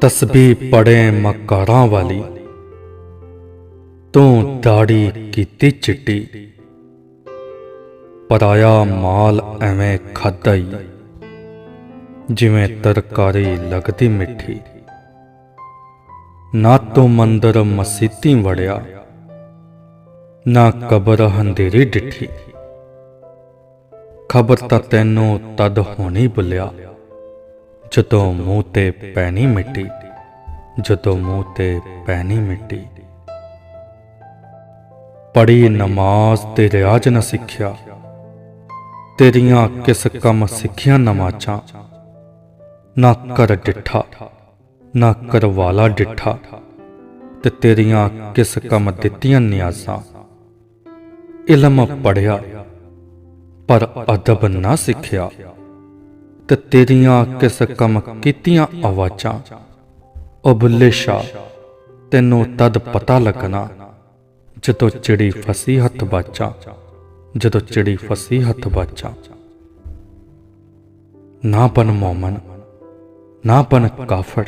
ਤਸਬੀਹ ਪੜੇ ਮਕਾਰਾਂ ਵਾਲੀ। ਤੂੰ ਦਾੜੀ ਕੀਤੀ ਚਿੱਟੀ। ਪਰਾਇਆ ਮਾਲ ਐਵੇਂ ਖਾਦਾ ਹੀ ਜਿਵੇਂ ਤਰਕਾਰੀ ਲੱਗਦੀ ਮਿੱਠੀ। ਨਾ ਤੂੰ ਮੰਦਰ ਮਸੀਤੀ ਵੜਿਆ। ਨਾ ਕਬਰ ਹੰਦੇਰੀ ਡਿੱਠੀ। ਖਬਰ ਤਾਂ ਤੈਨੂੰ ਤਦ ਹੋਣੀ ਬੁਲਿਆ। ਜਦੋਂ ਮੂੰਹ ਤੇ ਪੈਣੀ ਮਿੱਟੀ, ਜਦੋਂ ਮੂੰਹ ਤੇ ਪੈਣੀ ਮਿੱਟੀ। ਪੜੀ ਨਮਾਜ਼ ਤੇ ਰਿਆਜ਼ ਨਾ ਸਿੱਖਿਆ, ਤੇਰੀਆਂ ਕਿਸ ਕੰਮ ਸਿੱਖਿਆ ਨਮਾਜ਼ਾਂ। ਨਾ ਕਰ ਡਿੱਠਾ, ਨਾ ਕਰ ਵਾਲਾ ਡਿੱਠਾ, ਤੇ ਤੇਰੀਆਂ ਕਿਸ ਕੰਮ ਦਿੱਤੀਆਂ ਨਿਆਜ਼ਾਂ। ਇਲਮ ਪੜਿਆ ਪਰ ਅਦਬ ਨਾ ਸਿੱਖਿਆ। ਤੇ ਤੇਰੀਆਂ ਕਿਸ ਕੰਮ ਕੀਤੀਆਂ ਆਵਾਜ਼ਾਂ। ਉਹ ਬੁੱਲੇ ਸ਼ਾ ਤੈਨੂੰ ਤਦ ਪਤਾ ਲੱਗਣਾ ਜਦੋਂ ਚਿੜੀ ਫਸੀ ਹੱਥ ਬਾਚਾ ਜਦੋਂ ਚਿੜੀ ਫਸੀ ਹੱਥ ਬਾਚਾ ਨਾ ਬਨ ਮੌਮਨ, ਨਾ ਬਨ ਕਾਫਰ,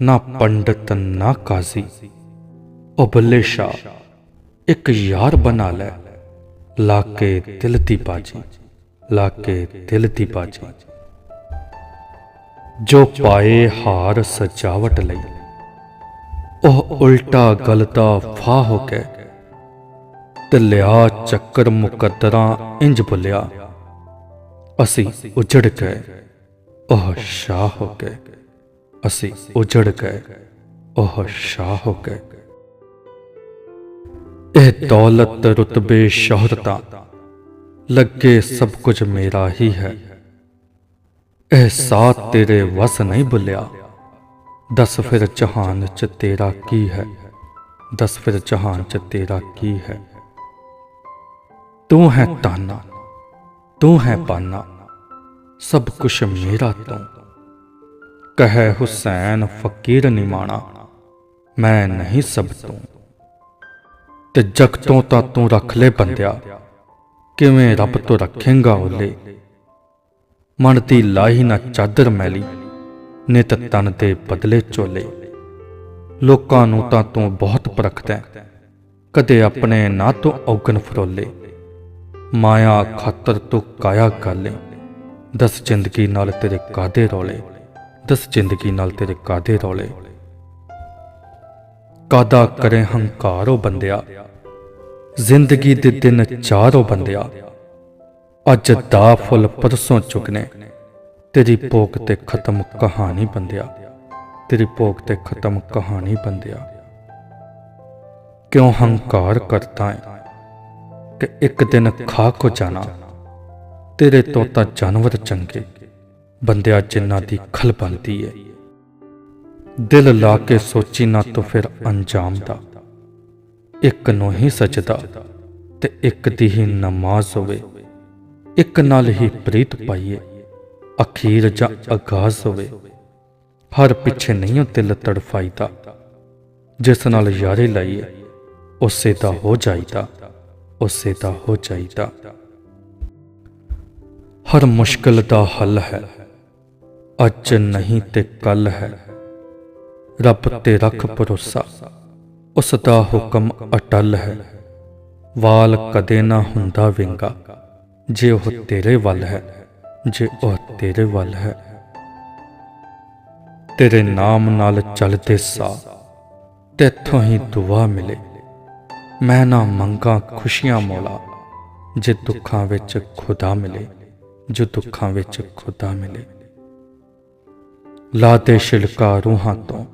ਨਾ ਪੰਡਤ, ਨਾ ਕਾਜ਼ੀ। ਉਹ ਬੱਲੇ ਸ਼ਾ ਇੱਕ ਯਾਰ ਬਣਾ ਲੈ, ਲਾ ਕੇ ਦਿਲ ਦੀ ਬਾਜੀ। ਲਾ ਕੇ ਦਿਲ ਦੀ ਬਾਜੀ। ਜੋ ਪਾਏ ਹਾਰ ਸਜਾਵਟ ਲਈ, ਉਹ ਉਲਟਾ ਗਲਤਾ ਫਾ ਹੋ ਕੇ ਤੇ ਲਿਆ ਚੱਕਰ ਮੁਕੱਦਰਾਂ ਇੰਜ ਬੁਲਿਆ, ਅਸੀਂ ਉਜੜ ਗਏ, ਉਹ ਸ਼ਾਹ ਹੋ ਗਏ, ਅਸੀਂ ਉਜੜ ਗਏ, ਉਹ ਸ਼ਾਹ ਹੋ ਗਏ। ਇਹ ਦੌਲਤ ਰਤਬੇ ਸ਼ੋਹਰਤਾਂ ਲੱਗੇ ਸਭ ਕੁਝ ਮੇਰਾ ਹੀ ਹੈ। ਇਹ ਸਾਥ ਤੇਰੇ ਵਸ ਨਹੀਂ ਬੁਲਿਆ ਦਸ ਫਿਰ ਜਹਾਨ ਚ ਤੇਰਾ ਕੀ ਹੈ? ਦਸ ਫਿਰ ਜਹਾਨ ਚ ਤੇਰਾ ਕੀ ਹੈ? ਤੂੰ ਹੈ ਤਾਨਾ, ਤੂੰ ਹੈ ਪਾਨਾ ਸਭ ਕੁਛ ਮੇਰਾ ਤੂੰ। ਕਹੇ ਹੁਸੈਨ ਫਕੀਰ ਨਿਮਾਣਾ, ਮੈਂ ਨਹੀਂ ਸਭ ਤੂੰ। ਤੇ ਜਗ ਤੋਂ ਤਾਂ ਤੂੰ ਰੱਖ ਲੈ ਬੰਦਿਆ। ਕਿਵੇਂ ਰੱਬ ਤੋਂ ਰੱਖੇਂਗਾ ਓਲੇ ਮਨ ਦੀ ਲਾਹੀ ਨਾ ਚਾਦਰ ਮੈਲੀ, ਨਿਤ ਤਨ ਦੇ ਬਦਲੇ ਚੋਲੇ। ਲੋਕਾਂ ਨੂੰ ਤਾਂ ਤੂੰ ਬਹੁਤ ਪਰਖਦਾ ਕਦੇ ਆਪਣੇ ਨਾ ਤੋਂ ਔਗਣ ਫਰੋਲੇ। ਮਾਇਆ ਖਾਤਰ ਤੂੰ ਕਾਇਆ ਗਾਲੇ, ਦਸ ਜ਼ਿੰਦਗੀ ਨਾਲ ਤੇਰੇ ਕਾਦੇ ਰੋਲੇ? ਦਸ ਜ਼ਿੰਦਗੀ ਨਾਲ ਤੇਰੇ ਕਾਦੇ ਰੋਲੇ? ਕਾਦਾ ਕਰੇ ਹੰਕਾਰੋ ਬੰਦਿਆ? ਜ਼ਿੰਦਗੀ ਦੇ ਦਿਨ ਚਾਰੋਂ ਬੰਦਿਆ, ਅੱਜ ਦਾ ਫੁੱਲ ਪਰਸੋਂ ਚੁਗਨੇ। ਤੇਰੀ ਭੋਗ ਤੇ ਖਤਮ ਕਹਾਣੀ ਬੰਦਿਆ, ਤੇਰੀ ਭੋਗ ਤੇ ਖਤਮ ਕਹਾਣੀ ਬੰਦਿਆ। ਕਿਉਂ ਹੰਕਾਰ ਕਰਦਾ ਹੈ ਕਿ ਇੱਕ ਦਿਨ ਖਾਕ ਹੋ ਜਾਣਾ, ਤੇਰੇ ਤੋਂ ਤਾਂ ਜਾਨਵਰ ਚੰਗੇ, ਬੰਦਿਆ ਜਿੰਨਾ ਦੀ ਖਲ ਬਣਦੀ ਹੈ ਦਿਲ ਲਾ ਕੇ ਸੋਚੀ ਨਾ ਤੋ ਫਿਰ ਅੰਜਾਮ ਦਾ। ਇੱਕ ਨੂੰ ਹੀ ਸਜਦਾ ਤੇ ਇੱਕ ਦੀ ਹੀ ਨਮਾਜ਼ ਹੋਵੇ। ਇੱਕ ਨਾਲ ਹੀ ਪ੍ਰੀਤ ਪਾਈਏ, ਅਖੀਰ ਜਾਂ ਆਗਾਜ਼ ਹੋਵੇ। ਹਰ ਪਿੱਛੇ ਨਹੀਂ ਉਹ ਦਿਲ ਤੜਫਾਈਦਾ। ਜਿਸ ਨਾਲ ਯਾਰੀ ਲਾਈਏ, ਉਸੇ ਦਾ ਹੋ ਜਾਈਦਾ, ਉਸੇ ਦਾ ਹੋ ਜਾਈਦਾ। ਹਰ ਮੁਸ਼ਕਲ ਦਾ ਹੱਲ ਹੈ, ਅੱਜ ਨਹੀਂ ਤੇ ਕੱਲ ਹੈ। ਰੱਬ ਤੇ ਰੱਖ ਭਰੋਸਾ। ਉਸ ਦਾ ਹੁਕਮ ਅਟਲ ਹੈ। ਵਾਲ ਕਦੇ ਨਾ ਹੁੰਦਾ ਵਿੰਗਾ, ਜੇ ਉਹ ਤੇਰੇ ਵੱਲ ਹੈ, ਜੇ ਉਹ ਤੇਰੇ ਵੱਲ ਹੈ। ਤੇਰੇ ਨਾਮ ਨਾਲ ਚੱਲਦੇ ਸਾ ਤੇਥੋਂ ਹੀ ਦੁਆ ਮਿਲੇ। ਮੈਂ ਨਾ ਮੰਗਾ ਖੁਸ਼ੀਆਂ ਮੋਲਾ ਜੇ ਦੁੱਖਾਂ ਵਿੱਚ ਖੁਦਾ ਮਿਲੇ, ਜੋ ਦੁੱਖਾਂ ਵਿੱਚ ਖੁਦਾ ਮਿਲੇ। ਲਾ ਦੇ ਛਿਲਕਾ ਰੂਹਾਂ ਤੋਂ,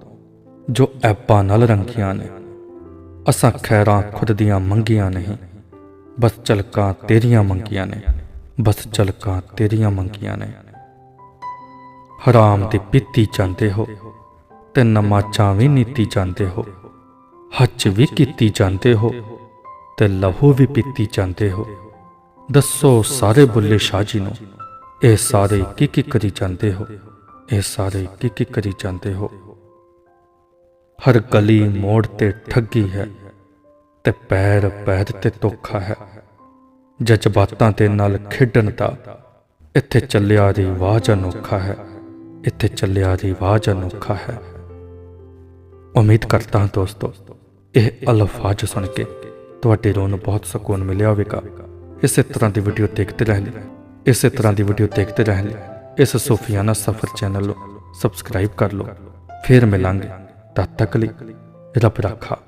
ਜੋ ਐਪਾਂ ਨਾਲ ਰੰਗੀਆਂ ਨੇ ਅਸਾਂ ਖੈਰਾਂ ਖੁਦ ਦੀਆਂ ਮੰਗੀਆਂ ਨਹੀਂ। ਬਸ ਚਲਕਾਂ ਤੇਰੀਆਂ ਮੰਗੀਆਂ ਨੇ। ਬਸ ਚਲਕਾਂ ਤੇਰੀਆਂ ਮੰਗੀਆਂ ਨੇ। ਹਰਾਮ ਦੀ ਪੀਤੀ ਜਾਂਦੇ ਹੋ ਤੇ ਨਮਾਜ਼ਾਂ ਵੀ ਨੀਤੀ ਜਾਂਦੇ ਹੋ। ਹੱਜ ਵੀ ਕੀਤੀ ਜਾਂਦੇ ਹੋ ਤੇ ਲਹੂ ਵੀ ਪੀਤੀ ਜਾਂਦੇ ਹੋ। ਦੱਸੋ ਸਾਰੇ ਬੁੱਲੇ ਸ਼ਾਹ ਜੀ ਨੂੰ, ਇਹ ਸਾਰੇ ਕੀ ਕੀ ਕਰੀ ਜਾਂਦੇ ਹੋ? ਇਹ ਸਾਰੇ ਕੀ ਕੀ ਕਰੀ ਜਾਂਦੇ ਹੋ? ਹਰ ਗਲੀ ਮੋੜ ਤੇ ਠੱਗੀ ਹੈ ਤੇ ਪੈਰ ਪੈਰ ਤੇ ਧੋਖਾ ਹੈ। ਜਜ਼ਬਾਤਾਂ ਦੇ ਨਾਲ ਖੇਡਣ ਦਾ ਇੱਥੇ ਚੱਲਿਆ ਰਿਵਾਜ ਅਨੋਖਾ ਹੈ, ਇੱਥੇ ਚੱਲਿਆ ਰਿਵਾਜ ਅਨੋਖਾ ਹੈ। ਉਮੀਦ ਕਰਦਾ ਹਾਂ ਦੋਸਤੋ, ਇਹ ਅਲਫਾਜ਼ ਸੁਣ ਕੇ ਤੁਹਾਡੇ ਰੂਹ ਨੂੰ ਬਹੁਤ ਸਕੂਨ ਮਿਲਿਆ ਹੋਵੇਗਾ। ਇਸੇ ਤਰ੍ਹਾਂ ਦੀ ਵੀਡੀਓ ਦੇਖਦੇ ਰਹਿਣ ਲਈ ਇਸੇ ਤਰ੍ਹਾਂ ਦੀ ਵੀਡੀਓ ਦੇਖਦੇ ਰਹਿਣ ਲਈ ਇਸ ਸੂਫੀਆਨਾ ਸਫਰ ਚੈਨਲ ਨੂੰ ਸਬਸਕ੍ਰਾਈਬ ਕਰ ਲਓ। ਫਿਰ ਮਿਲਾਂਗੇ। ਤਦ ਤੱਕ ਲਈ ਰੱਬ ਰੱਖਾ।